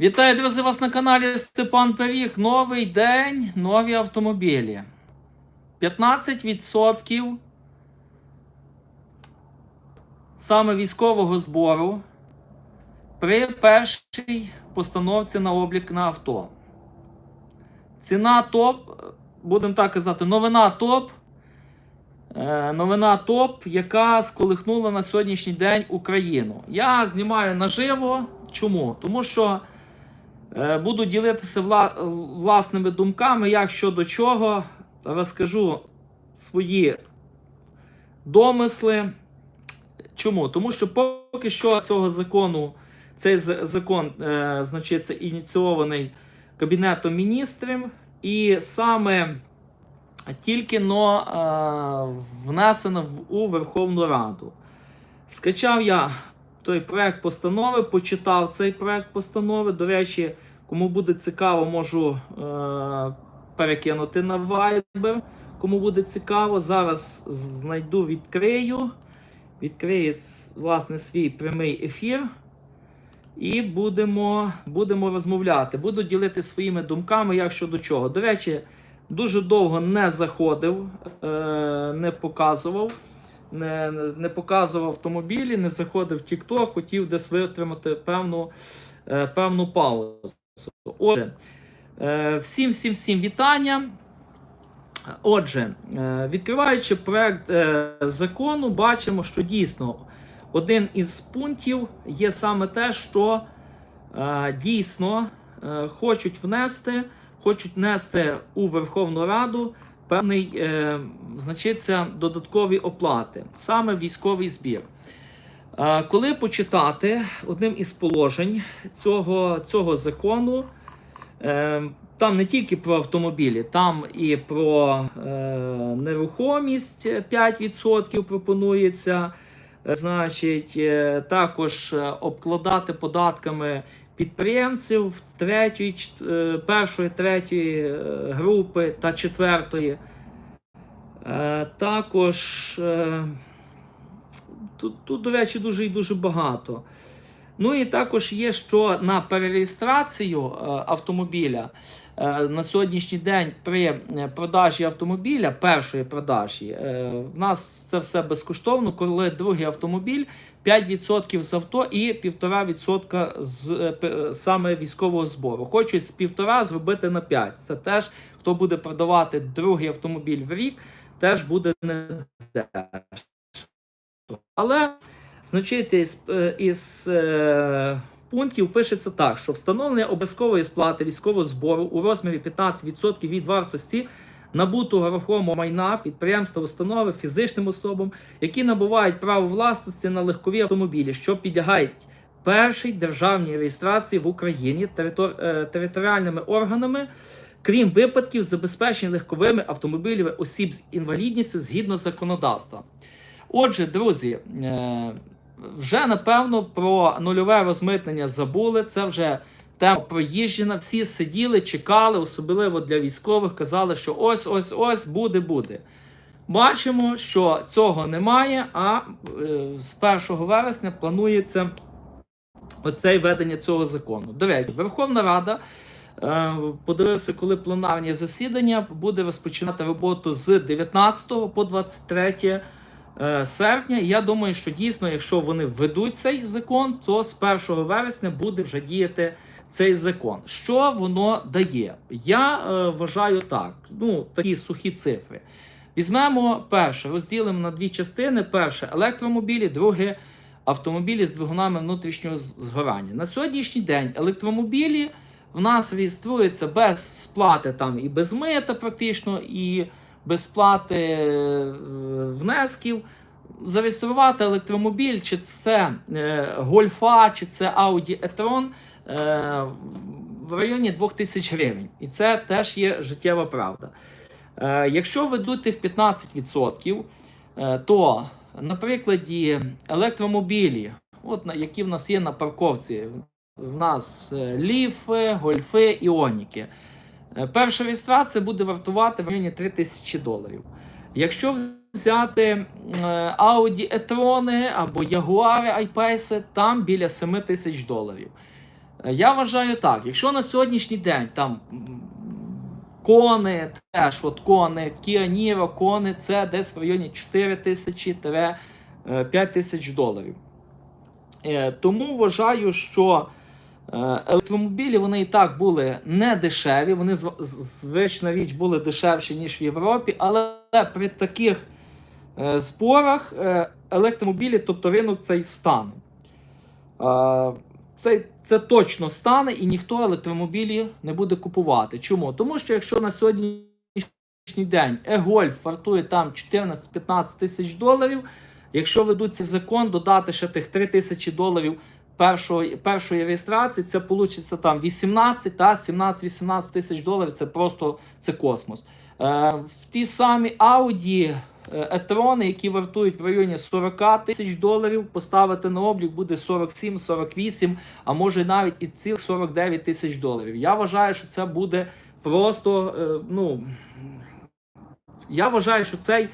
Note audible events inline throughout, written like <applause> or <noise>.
Вітаю, друзі, вас на каналі Степан Пиріг. Новий день, нові автомобілі. 15% саме військового збору при першій постановці на облік на авто. Ціна топ, будемо так казати, новина топ. Е, Новина топ, яка сколихнула на сьогоднішній день Україну. Я знімаю наживо. Чому? Тому що буду ділитися вла- власними думками, як щодо чого. Розкажу свої домисли. Чому? Тому що поки що цього закону, цей закон, е, значить, це ініційований Кабінетом міністрів, і саме тільки но е, внесено у Верховну Раду. Скачав я той проект постанови, почитав цей проект постанови. До речі, кому буде цікаво, можу е, перекинути на Viber. Кому буде цікаво, зараз знайду, відкрию. С- власне свій прямий ефір. І будемо, будемо розмовляти. Буду ділити своїми думками, як щодо чого. До речі, дуже довго не заходив, е, не показував, не, не показував автомобілі, не заходив в TikTok, хотів десь витримати певну, е, певну паузу. Отже, е, всім, всім, всім вітання. Отже, е, відкриваючи проект е, закону, бачимо, що дійсно один із пунктів є саме те, що дійсно хочуть внести, хочуть внести у Верховну Раду певний, е, значиться, додаткові оплати, саме військовий збір. Е, коли почитати одним із положень цього, цього закону, е, там не тільки про автомобілі, там і про е, нерухомість 5% пропонується. Е, Значить, е, також е, обкладати податками підприємців третьої, е, першої, третьої е, групи та четвертої. Е, Також тут, тут, до речі, дуже і дуже багато. Ну і також є, що на перереєстрацію автомобіля на сьогоднішній день при е, продажі автомобіля, першої продажі, е, в нас це все безкоштовно, коли другий автомобіль 5% з авто і 1,5% з е, е, саме військового збору. Хочуть з 1,5 зробити на 5. Це теж хто буде продавати другий автомобіль в рік, теж буде не дешево. Але Значить, із, е, із е, пунктів пишеться так, що встановлення обов'язкової сплати військового збору у розмірі 15% від вартості набутого рухомого майна підприємства, установи фізичним особам, які набувають право власності на легкові автомобілі, що підлягають першій державній реєстрації в Україні територ- е, територіальними органами. Крім випадків забезпечення легковими автомобілями осіб з інвалідністю згідно законодавства. Отже, друзі, е, вже напевно про нульове розмитнення забули. Це вже тема проїжджена. Всі сиділи, чекали, особливо для військових, казали, що ось, ось, ось буде, буде. Бачимо, що цього немає, а е, з 1 вересня планується оце введення цього закону. До речі, Верховна Рада. е, Подивився, коли пленарні засідання буде розпочинати роботу з 19 по 23 е, серпня. Я думаю, що дійсно, якщо вони введуть цей закон, то з 1 вересня буде вже діяти цей закон. Що воно дає? Я е, вважаю так: ну, такі сухі цифри. Візьмемо перше, розділимо на дві частини: перше електромобілі, друге автомобілі з двигунами внутрішнього згорання. На сьогоднішній день електромобілі в нас реєструються без сплати там і без мита, практично, і без сплати е, внесків. Зареєструвати електромобіль, чи це е, Гольфа, чи це Audi e-tron е, в районі 2000 гривень. І це теж є життєва правда. Е, якщо ведуть тих 15%, е, то на прикладі електромобілі, от які в нас є на парковці, в нас е, ліфи, гольфи, іоніки. Е, Перша реєстрація буде вартувати в районі 3000 доларів. Якщо взяти е, Audi e-tron або Jaguar I-Pace, там біля 7 тисяч доларів. Е, Я вважаю так, якщо на сьогоднішній день там кони, теж от кони, Kia Niro, кони, це десь в районі 4 тисячі 5 тисяч доларів. Е, Тому вважаю, що е, електромобілі вони і так були не дешеві, вони звична річ були дешевші, ніж в Європі, але при таких е, зборах е, електромобілі, тобто ринок цей стане. Е, Це, це точно стане і ніхто електромобілі не буде купувати. Чому? Тому що якщо на сьогоднішній день e-Golf вартує там 14-15 тисяч доларів, якщо ведуть цей закон, додати ще тих 3 тисячі доларів першої, першої реєстрації, це вийде там 18 та 17-18 тисяч доларів. Це просто це космос. Е, в ті самі Audi Етрони, які вартують в районі 40 тисяч доларів, поставити на облік буде 47-48, а може навіть і цілих 49 тисяч доларів. Я вважаю, що це буде просто, е, ну я вважаю, що цей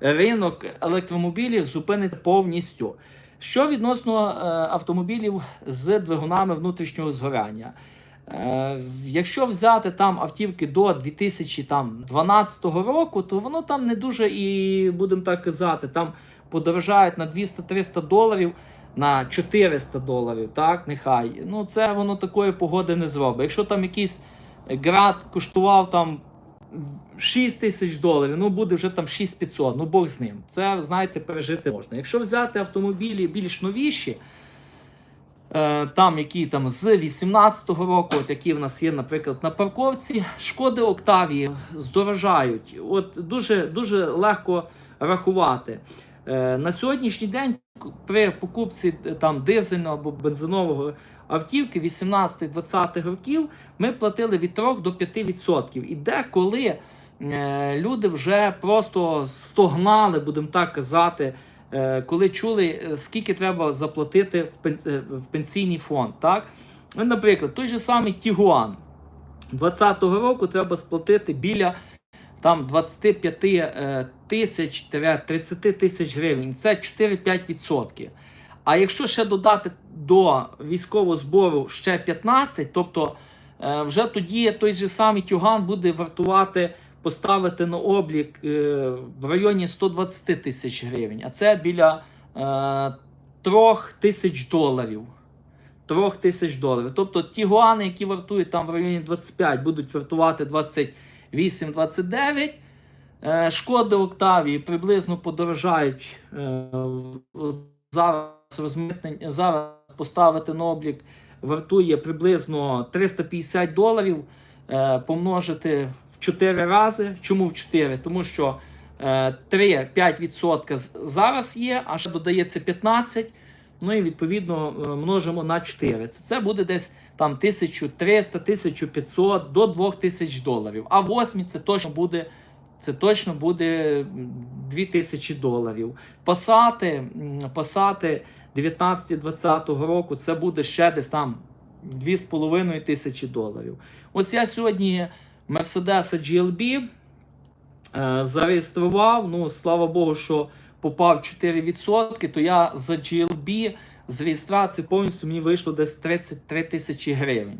ринок електромобілів зупиниться повністю. Що відносно е, автомобілів з двигунами внутрішнього згоряння? Е, якщо взяти там автівки до 2012 року, то воно там не дуже і, будемо так казати, там подорожають на 200-300 доларів, на 400 доларів, так, нехай. Ну, це воно такої погоди не зробить. Якщо там якийсь град коштував там 6 тисяч доларів, ну буде вже там 6500, ну Бог з ним. Це, знаєте, пережити можна. Якщо взяти автомобілі більш новіші, там, які там з 18-го року, от які в нас є, наприклад, на парковці, шкоди Октавії здорожають. От дуже, дуже легко рахувати. Е, На сьогоднішній день при покупці е, там дизельного або бензинового автівки 18-20 років ми платили від 3 до 5%. І деколи е, люди вже просто стогнали, будемо так казати, е, коли чули, е, скільки треба заплатити в, е, пенсійний фонд. Так? Ну, Наприклад, той же самий Тігуан 2020 року треба сплатити біля там 25 е, тисяч 30 тисяч гривень. Це 4-5%. А якщо ще додати до військового збору ще 15, тобто е, вже тоді той же самий Тюган буде вартувати поставити на облік е, в районі 120 тисяч гривень, а це біля е, 3 тисяч доларів. 3 тисяч доларів. Тобто ті гуани, які вартують там в районі 25, будуть вартувати 28-29. Е, Шкоди Октавії приблизно подорожають е, зараз розмитнення, зараз поставити на облік вартує приблизно 350 доларів, е, помножити 4 рази. Чому в 4? Тому що е, 3-5% зараз є, а ще додається 15. Ну і відповідно е, множимо на 4. Це, це буде десь там 1300-1500 до 2000 доларів. А в 8 це точно буде. Це точно буде 2000 доларів. Пасати, пасати 19-20 року це буде ще десь там 2,5 тисячі доларів. Ось я сьогодні Mercedes GLB е, зареєстрував. Ну, слава Богу, що попав 4%, то я за GLB з реєстрації повністю мені вийшло десь 33 тисячі гривень.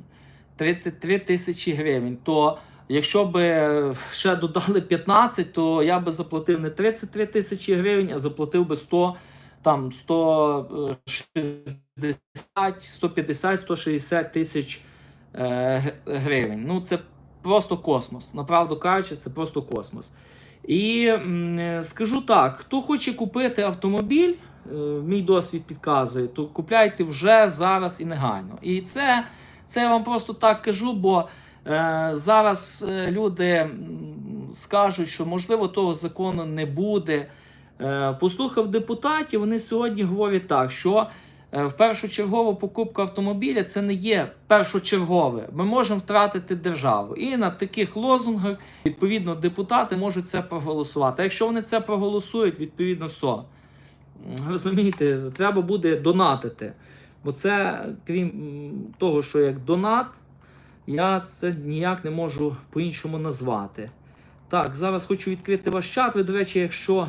33 тисячі гривень. То якщо б е, ще додали 15, то я би заплатив не 33 тисячі гривень, а заплатив би 100, там 160, 150, 160 тисяч е, гривень. Ну, це просто космос. Направду кажучи, це просто космос. І е, скажу так: хто хоче купити автомобіль, е, мій досвід підказує, то купляйте вже зараз і негайно. І це, це я вам просто так кажу, бо е, зараз е, люди скажуть, що можливо того закону не буде. Е, послухав депутатів, вони сьогодні говорять так, що в першочергова покупка автомобіля це не є першочергове. Ми можемо втратити державу. І на таких лозунгах відповідно депутати можуть це проголосувати. А якщо вони це проголосують, відповідно все. Розумієте, треба буде донатити. Бо це, крім того, що як донат, я це ніяк не можу по-іншому назвати. Так, зараз хочу відкрити ваш чат. Ви, до речі, якщо е,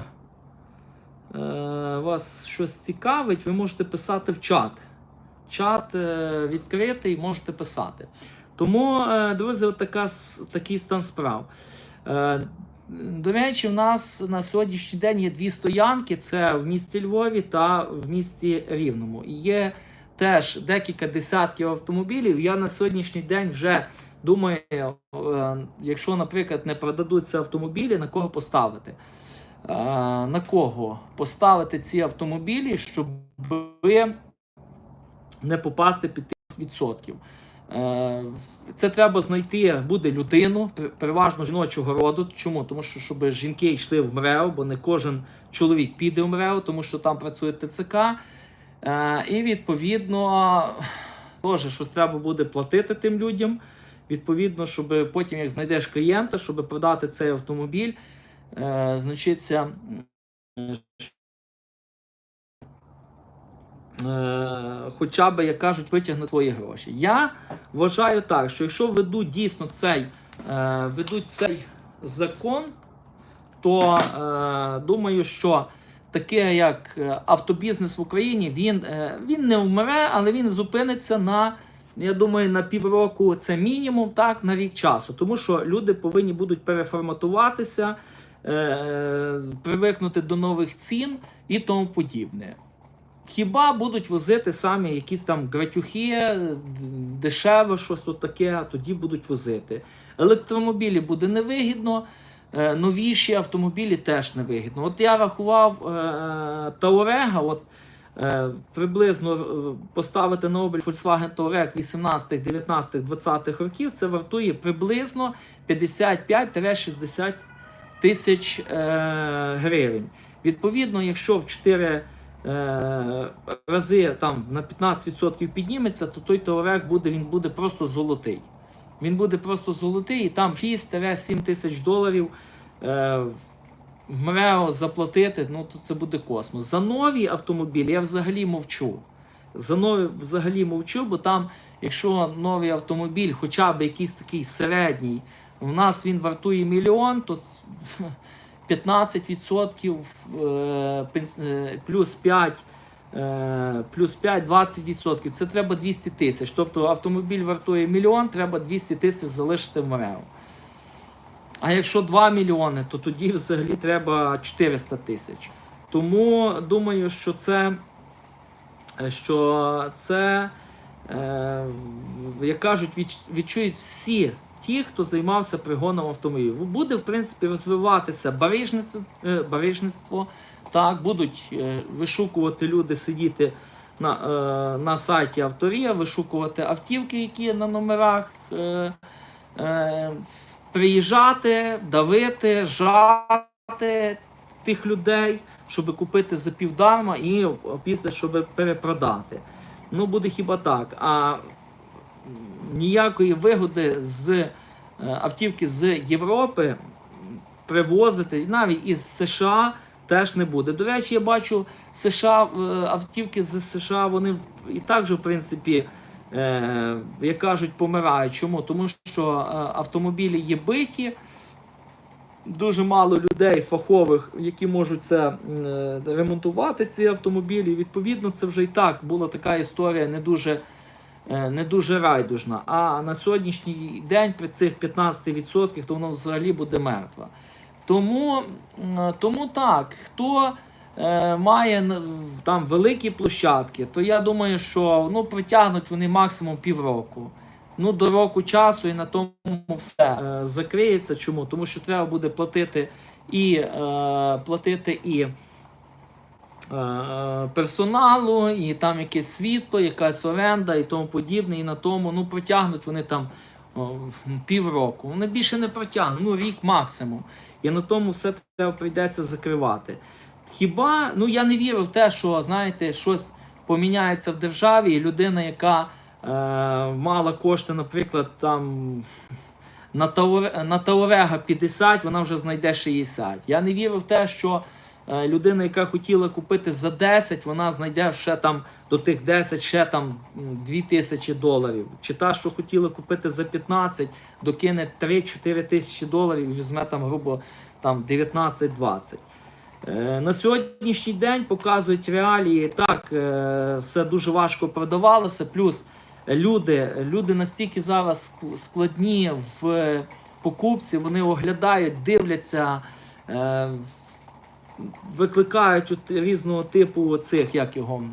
вас щось цікавить, ви можете писати в чат. чат е, відкритий, можете писати. Тому, е, друзі, от така, такий стан справ. Е, До речі, в нас на сьогоднішній день є дві стоянки: це в місті Львові та в місті Рівному. Є теж декілька десятків автомобілів. Я на сьогоднішній день вже думаю, е, якщо, наприклад, не продадуться автомобілі, на кого поставити. На кого поставити ці автомобілі, щоб не попасти під 1000%. Е, Це треба знайти буде людину, переважно жіночого роду. Чому? Тому що щоб жінки йшли в МРЕО, бо не кожен чоловік піде в МРЕО, тому що там працює ТЦК. Е, І відповідно теж щось треба буде платити тим людям. Відповідно, щоб потім, як знайдеш клієнта, щоб продати цей автомобіль, е, значиться, е, хоча б, як кажуть, витягне твої гроші. Я вважаю так, що якщо ведуть дійсно цей, е, ведуть цей закон, то думаю, що таке як автобізнес в Україні, він, він не вмре, але він зупиниться на. Я думаю, на півроку це мінімум, так, на рік часу. Тому що люди повинні будуть переформатуватися, е, привикнути до нових цін і тому подібне. Хіба будуть возити самі якісь там гратюхи, д- дешеве щось таке, тоді будуть возити. Електромобілі буде невигідно, е, новіші автомобілі теж невигідно. От я рахував е, Таурега, от е, приблизно е, поставити на облік Volkswagen Touareg 18, 19, 20 років, це вартує приблизно 55-60 тисяч е, гривень. Відповідно, якщо в 4 е, рази там на 15% підніметься, то той Touareg буде, він буде просто золотий. Він буде просто золотий, і там 6-7 тисяч доларів е, в МРЕО заплатити, ну то це буде космос. За нові автомобілі я взагалі мовчу. За нові взагалі мовчу, бо там, якщо новий автомобіль, хоча б якийсь такий середній, у нас він вартує мільйон, то 15% <laughs> е, е, плюс 5. е, Плюс 5, 20%. Це треба 200 тисяч. Тобто автомобіль вартує мільйон, треба 200 тисяч залишити в МРЕО. А якщо 2 мільйони, то тоді взагалі треба 400 тисяч. Тому думаю, що це, що це е, як кажуть, відчують всі ті, хто займався пригоном автомобілів. Буде, в принципі, розвиватися барижництво, е, барижництво так, будуть е, вишукувати люди, сидіти на, е, на сайті авторія, вишукувати автівки, які є на номерах. Приїжджати, давити, жати тих людей, щоб купити за півдарма і після, щоб перепродати. Ну, буде хіба так. А ніякої вигоди з автівки з Європи привозити, навіть із США теж не буде. До речі, я бачу США, е, автівки з США, вони і так же, в принципі, е, як кажуть, помирають. Чому? Тому що е, автомобілі є биті, дуже мало людей фахових, які можуть це е, ремонтувати, ці автомобілі. Відповідно, це вже і так була така історія не дуже. Е, Не дуже райдужна. А на сьогоднішній день при цих 15% то воно взагалі буде мертве. Тому, тому так, хто е, має там великі площадки, то я думаю, що ну, притягнуть вони максимум півроку. Ну, до року часу і на тому все е, закриється. Чому? Тому що треба буде платити і е, платити і е, персоналу, і там якесь світло, якась оренда і тому подібне. І на тому ну, протягнуть вони там півроку. Вони більше не протягнуть, ну рік максимум. І на тому все треба прийдеться закривати. Хіба ну я не вірю в те, що знаєте, щось поміняється в державі, і людина, яка е, мала кошти, наприклад, там на, Тауре, на Таурега 50, вона вже знайде 60. Я не вірю в те, що е, людина, яка хотіла купити за 10, вона знайде ще там до тих 10 ще там м, 2 тисячі доларів. Чи та, що хотіла купити за 15, докине 3-4 тисячі доларів і візьме там, грубо, там 19-20. Е, На сьогоднішній день показують реалії. Так, е, все дуже важко продавалося. Плюс люди, люди настільки зараз складні в покупці, вони оглядають, дивляться, е, викликають от різного типу цих як його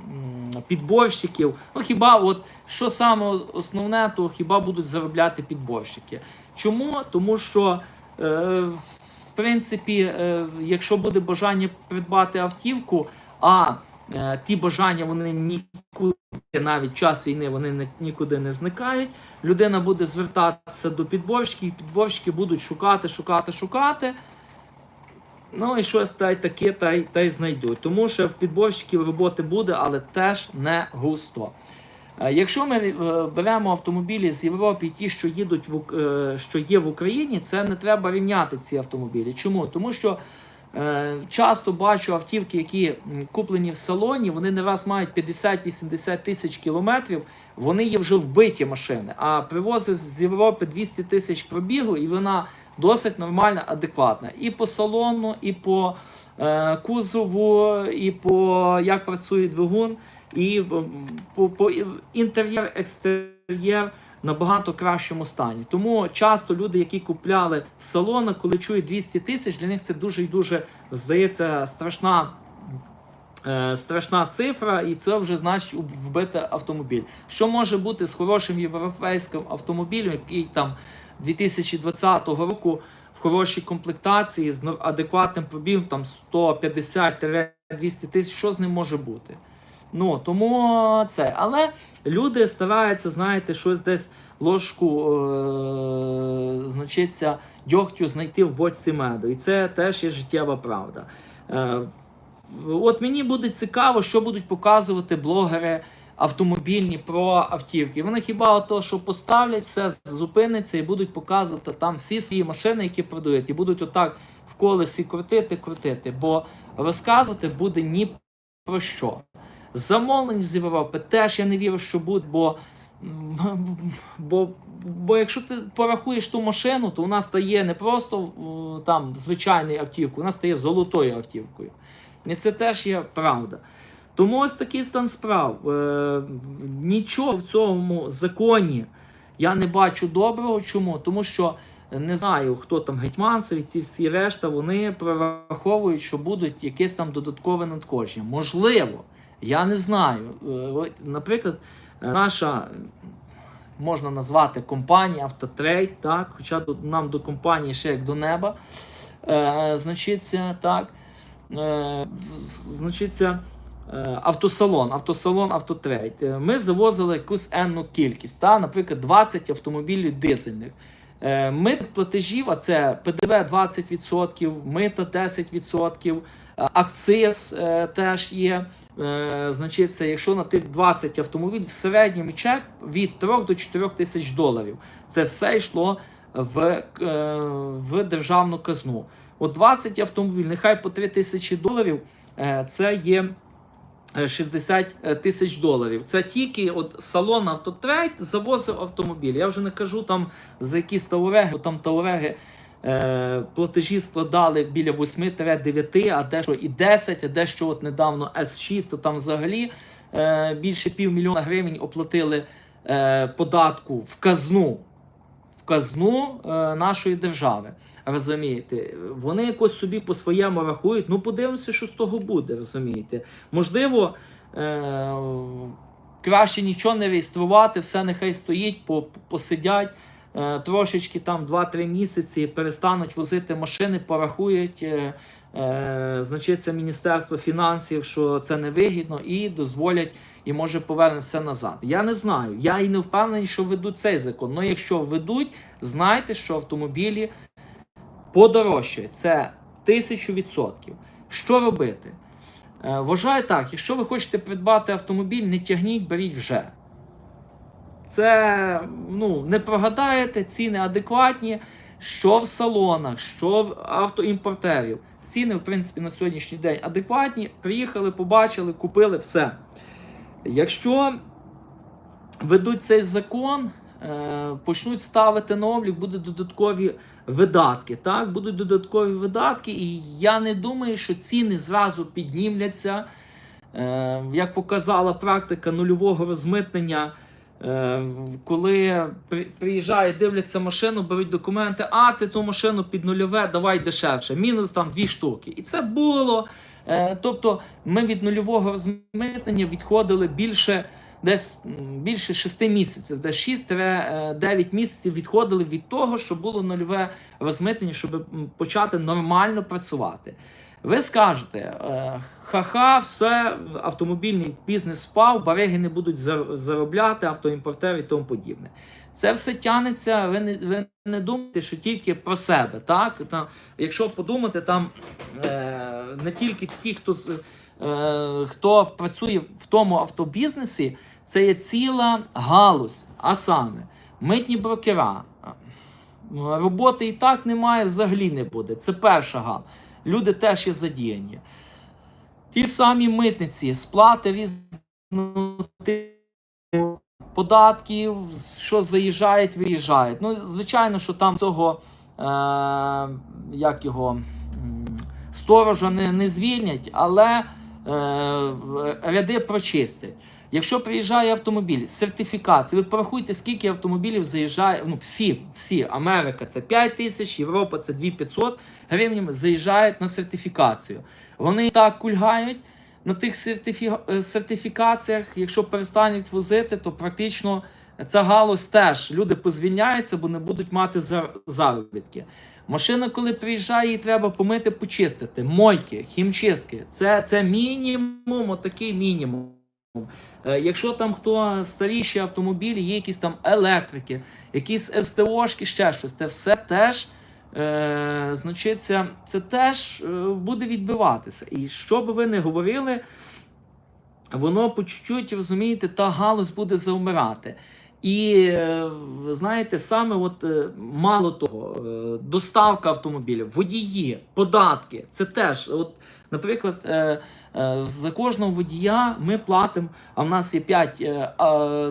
підборщиків. Ну хіба от що саме основне, то хіба будуть заробляти підборщики. Чому? Тому що. Е, в принципі, е, якщо буде бажання придбати автівку, а е, ті бажання вони нікуди, навіть в час війни, вони нікуди не зникають. Людина буде звертатися до підборщиків, підборщики будуть шукати, шукати, шукати. Ну і щось та й таке, та й, та й знайдуть. Тому що в підборщиків роботи буде, але теж не густо. Е, Якщо ми е, беремо автомобілі з Європи, ті, що їдуть в е, що є в Україні, це не треба рівняти ці автомобілі. Чому? Тому що часто бачу автівки, які куплені в салоні, вони не раз мають 50-80 тисяч кілометрів. Вони є вже вбиті машини. А привозить з Європи 200 тисяч пробігу, і вона досить нормальна, адекватна. І по салону, і по е, кузову, і по як працює двигун, і по, по інтер'єр, екстер'єр набагато кращому стані. Тому часто люди, які купляли в салонах, коли чують 200 тисяч, для них це дуже і дуже здається страшна. е, Страшна цифра, і це вже значить вбити автомобіль. Що може бути з хорошим європейським автомобілем, який там 2020 року в хорошій комплектації з адекватним пробігом там 150-200 тисяч, що з ним може бути? Ну тому це. Але люди стараються, знаєте, щось десь ложку, е- значиться, дьогтю знайти в бочці меду. І це теж є життєва правда. Е- От мені буде цікаво, що будуть показувати блогери автомобільні про автівки. Вони хіба то, що поставлять, все зупиниться і будуть показувати там всі свої машини, які продають, і будуть отак в колесі крутити, крутити. Бо розказувати буде ні про що. Замовлень з Європи теж я не вірю, що буде, бо, <laughs> бо, бо якщо ти порахуєш ту машину, то вона стає не просто там звичайною автівкою, вона стає золотою автівкою. І це теж є правда. Тому ось такий стан справ. Е, нічого в цьому законі я не бачу доброго. Чому? Тому що не знаю, хто там гетьманцеві, ті всі решта, вони прораховують, що будуть якесь там додаткове надходження. Можливо, я не знаю. Е, Наприклад, наша. Можна назвати компанія Автотрейд, так, хоча нам до компанії ще як до неба. Е, значиться, так. Е, значиться, автосалон, автосалон, автотрейд. Е, Ми завозили якусь енну кількість, та, наприклад, 20 автомобілів дизельних. Е, Мит платежів, а це ПДВ 20%, мито 10%, е, акциз е, теж є. Е, Значить, це, якщо на тих 20 автомобілів, в середньому чек від 3 до 4 тисяч доларів. Це все йшло в, е, в державну казну. От 20 автомобілів, нехай по 3 тисячі доларів, е, це є е, 60 тисяч доларів. Це тільки от салон Автотрейд завозив автомобіль. Я вже не кажу там за якісь тауреги, бо там тауреги е, платежі складали біля 8-9, а дещо і 10, а дещо от недавно С6, то там взагалі е, більше півмільйона гривень оплатили е, податку в казну. В казну е, нашої держави. Розумієте, вони якось собі по своєму рахують. Ну, подивимося, що з того буде, розумієте. Можливо, е- краще нічого не реєструвати, все нехай стоїть, посидять е- трошечки там 2-3 місяці, перестануть возити машини, порахують. Е- е- значить, це Міністерство фінансів, що це невигідно, і дозволять. І може повернеться назад. Я не знаю. Я і не впевнений, що ведуть цей закон. Ну якщо ведуть, знайте, що автомобілі подорожчають. Це тисячу відсотків. Що робити? Е, вважаю так, якщо ви хочете придбати автомобіль, не тягніть, беріть вже. Це ну, не прогадаєте, ціни адекватні. Що в салонах, що в автоімпортерів. Ціни, в принципі, на сьогоднішній день адекватні. Приїхали, побачили, купили все. Якщо ведуть цей закон, е, почнуть ставити на облік, будуть додаткові видатки. Так, будуть додаткові видатки, і я не думаю, що ціни зразу піднімляться. Е, як показала практика нульового розмитнення, е, коли при- приїжджає, дивляться машину, беруть документи, а ти ту машину під нульове, давай дешевше, мінус там дві штуки. І це було. Е, тобто ми від нульового розмитнення відходили більше. Десь більше 6 місяців, десь 6-9 місяців відходили від того, що було нульове розмитнення, щоб почати нормально працювати. Ви скажете, е, ха-ха, все, автомобільний бізнес спав, бариги не будуть зар- заробляти, автоімпортери і тому подібне. Це все тянеться, ви не, ви не думайте, що тільки про себе. Так? Там, якщо подумати, там е, не тільки ті, хто, е, хто працює в тому автобізнесі, це є ціла галузь, а саме митні брокера. Роботи і так немає, взагалі не буде. Це перша галузь. Люди теж є задіяні. Ті самі митниці, сплати різного типу, податків, що заїжджають, виїжджають. Ну, звичайно, що там цього е, як його сторожа не, не звільнять, але е, ряди прочистять. Якщо приїжджає автомобіль, сертифікація, ви порахуйте, скільки автомобілів заїжджає. Ну, всі, всі, Америка це 5 тисяч, Європа це 2500 гривнями, заїжджають на сертифікацію. Вони і так кульгають на тих сертифі... е, сертифікаціях. Якщо перестануть возити, то практично ця галузь теж люди позвільняються, бо не будуть мати зар- заробітки. Машина, коли приїжджає, її треба помити, почистити. Мойки, хімчистки. Це, це мінімум, отакий мінімум. Е, Якщо там хто старіші автомобілі, є якісь там електрики, якісь СТОшки, ще щось, це все теж, е, значить, це, теж е, буде відбиватися. І що би ви не говорили, воно по чуть-чуть, розумієте, та галузь буде завмирати. І е, знаєте, саме от мало того, доставка автомобілів, водії, податки, це теж, от, наприклад, е, е, за кожного водія ми платимо, а в нас є 5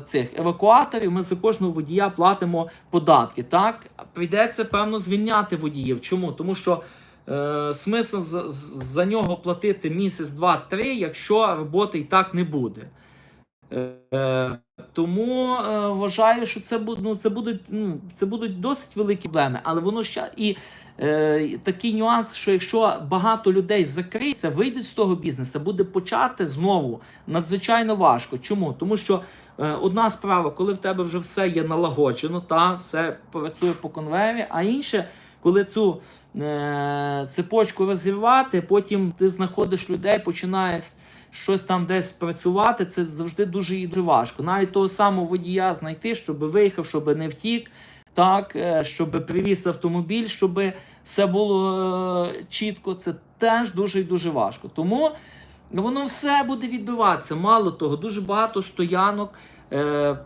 цих евакуаторів, ми за кожного водія платимо податки. Так, прийдеться певно звільняти водіїв. Чому? Тому що е, смисл за, за нього платити місяць, два, три, якщо роботи і так не буде. Е, тому е, вважаю, що це ну, це будуть, ну, це будуть досить великі проблеми, але воно ще і е, такий нюанс, що якщо багато людей закриється, вийдуть з того бізнесу, буде почати знову надзвичайно важко. Чому? Тому що е, одна справа, коли в тебе вже все є налагоджено, та все працює по конвейері, а інше, коли цю е, цепочку розірвати, потім ти знаходиш людей, починаєш щось там десь працювати, це завжди дуже і дуже важко. Навіть того самого водія знайти, щоб виїхав, щоб не втік, так, е, щоб привіз автомобіль, щоб все було е, чітко. Це теж дуже і дуже важко. Тому воно все буде відбиватися. Мало того, дуже багато стоянок. Е,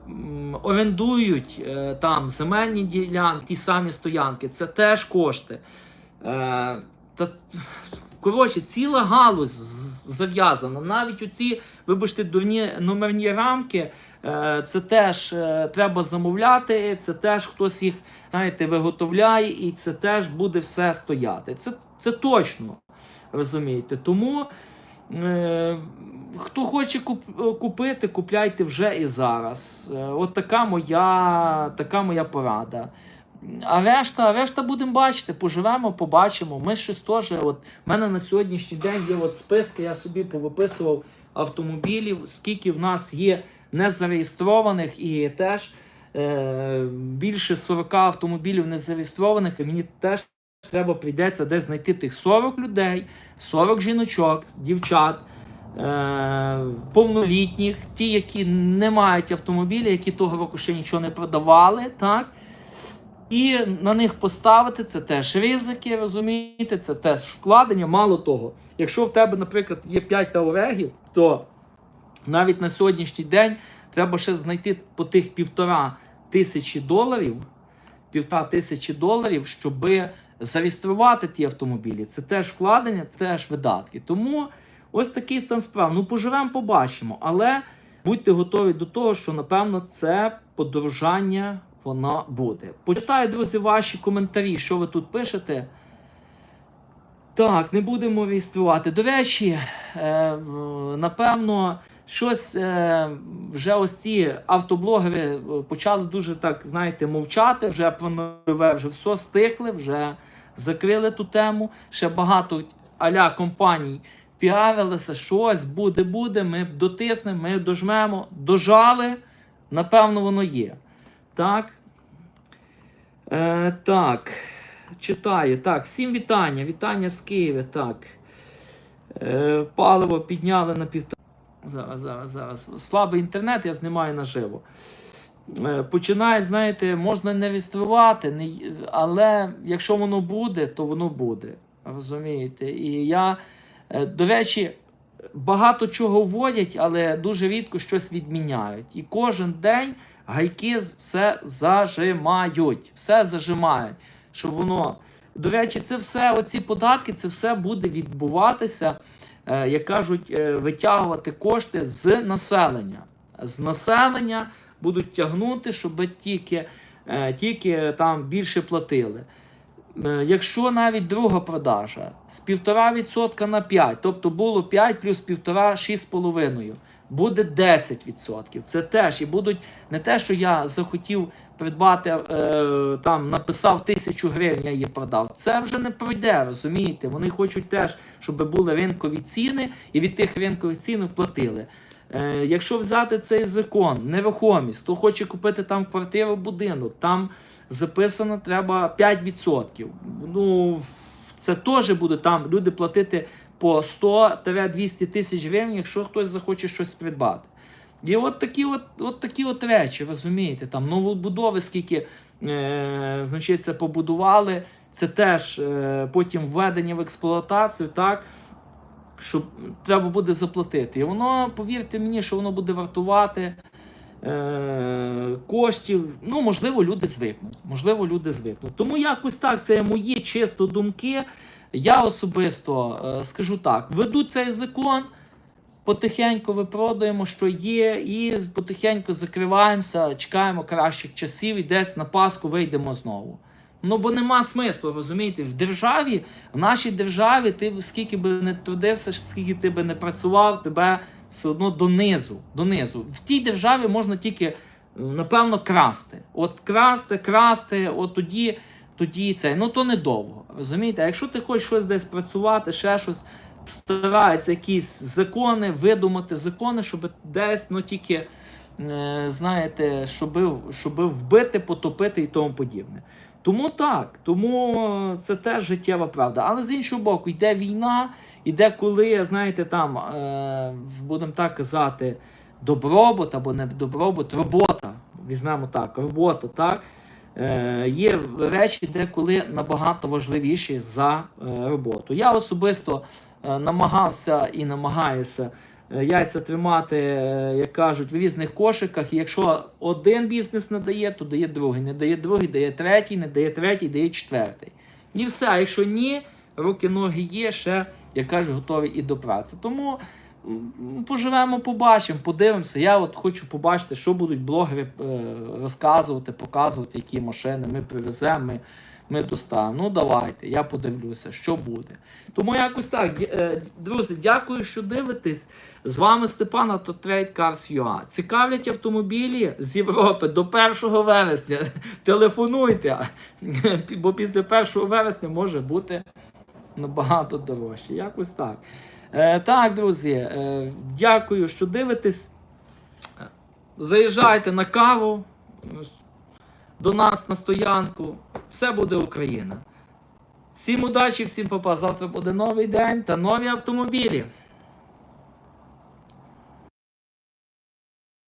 орендують е, там земельні ділянки, ті самі стоянки, це теж кошти. Е, та, коротше, ціла галузь зав'язана. Навіть оці, вибачте, дурні номерні рамки, це теж е, треба замовляти, це теж хтось їх, знаєте, виготовляє, і це теж буде все стояти. Це, це точно. Розумієте? Тому. Е, Хто хоче куп- купити, купляйте вже і зараз. Е, От така моя, така моя порада. А решта, решта будемо бачити, поживемо, побачимо. Ми щось теж. От в мене на сьогоднішній день є от списки, я собі повиписував автомобілів, скільки в нас є незареєстрованих, і теж е, більше 40 автомобілів незареєстрованих, і мені теж треба прийдеться десь знайти тих 40 людей, 40 жіночок, дівчат. Е, повнолітніх, ті, які не мають автомобіля, які того року ще нічого не продавали, так? І на них поставити це теж ризики, розумієте, це теж вкладення. Мало того, якщо в тебе, наприклад, є 5 таурегів, то навіть на сьогоднішній день треба ще знайти по тих півтора тисячі доларів, півтора тисячі доларів, щоб зареєструвати ті автомобілі. Це теж вкладення, це теж видатки. Тому ось такий стан справ. Ну, поживемо, побачимо. Але будьте готові до того, що напевно це подорожання воно буде. Почитаю, друзі, ваші коментарі, що ви тут пишете. Так, не будемо реєструвати. До речі, е, напевно, щось е, вже ось ці автоблогери е, почали дуже так, знаєте, мовчати, вже про нове, вже все стихли, вже закрили ту тему. Ще багато аля компаній піарилися, щось буде, буде, ми дотиснемо, ми дожмемо, дожали, напевно, воно є. Так. Е, так. Читаю. Так, всім вітання. Вітання з Києва. Так. Е, паливо підняли на півтора. Зараз, зараз, зараз. Слабий інтернет, я знімаю наживо. Е, починає, знаєте, можна не реєструвати, не, але якщо воно буде, то воно буде. Розумієте? І я, е, до речі, багато чого вводять, але дуже рідко щось відміняють. І кожен день гайки все зажимають. Все зажимають. Щоб воно. До речі, це все, оці податки, це все буде відбуватися, як кажуть, е, витягувати кошти з населення. З населення будуть тягнути, щоб тільки, е, тільки там більше платили. Е, Якщо навіть друга продажа з 1,5% на 5, тобто було 5 плюс 1,5 6,5, буде 10%. Це теж і будуть не те, що я захотів придбати, е, там написав тисячу гривень, я її продав. Це вже не пройде, розумієте? Вони хочуть теж, щоб були ринкові ціни, і від тих ринкових цін платили. Е, якщо взяти цей закон, нерухомість, хто хоче купити там квартиру, будинок, там записано треба 5%. Ну, це теж буде там люди платити по 100-200 тисяч гривень, якщо хтось захоче щось придбати. І от такі от, от такі от речі, розумієте, там новобудови, скільки е, значить, це побудували, це теж е, потім введення в експлуатацію, так, що треба буде заплатити. І воно, повірте мені, що воно буде вартувати е, коштів. Ну, можливо, люди звикнуть. Можливо, люди звикнуть. Тому якось так, це мої чисто думки. Я особисто е, скажу так: веду цей закон. Потихеньку випродаємо, що є, і потихеньку закриваємося, чекаємо кращих часів і десь на Пасху вийдемо знову. Ну бо нема смислу, розумієте, в державі, в нашій державі, ти скільки би не трудився, скільки ти би не працював, тебе все одно донизу. донизу. В тій державі можна тільки, напевно, красти. От красти, красти, от тоді, тоді це. Ну то недовго. Розумієте? А якщо ти хочеш щось десь працювати, ще щось стараються якісь закони, видумати закони, щоб десь ну тільки, е, знаєте, щоб, щоб вбити, потопити і тому подібне. Тому так, тому е, це теж життєва правда. Але з іншого боку, йде війна, іде коли, знаєте, там, е, будемо так казати, добробут або не добробут, робота. Візьмемо так, робота, так. Е, є речі, де коли набагато важливіші за е, роботу. Я особисто намагався і намагаюся е, яйця тримати, е, як кажуть, в різних кошиках. І якщо один бізнес не дає, то дає другий. Не дає другий, дає третій, не дає третій, дає четвертий. І все. А якщо ні, руки, ноги є, ще, як кажуть, готові і до праці. Тому поживемо, побачимо, подивимося. Я от хочу побачити, що будуть блогери е, розказувати, показувати, які машини ми привеземо. Ми доставимо. Ну давайте, я подивлюся, що буде. Тому якось так. Е, Друзі, дякую, що дивитесь. З вами Степан Autotrade Cars UA. Цікавлять автомобілі з Європи до 1 вересня. <laughs> Телефонуйте, <laughs> бо після 1 вересня може бути набагато дорожче. Якось так. Е, так, друзі, е, дякую, що дивитесь. Е, Заїжджайте на каву до нас на стоянку. Все буде Україна. Всім удачі, всім папа. Завтра буде новий день та нові автомобілі.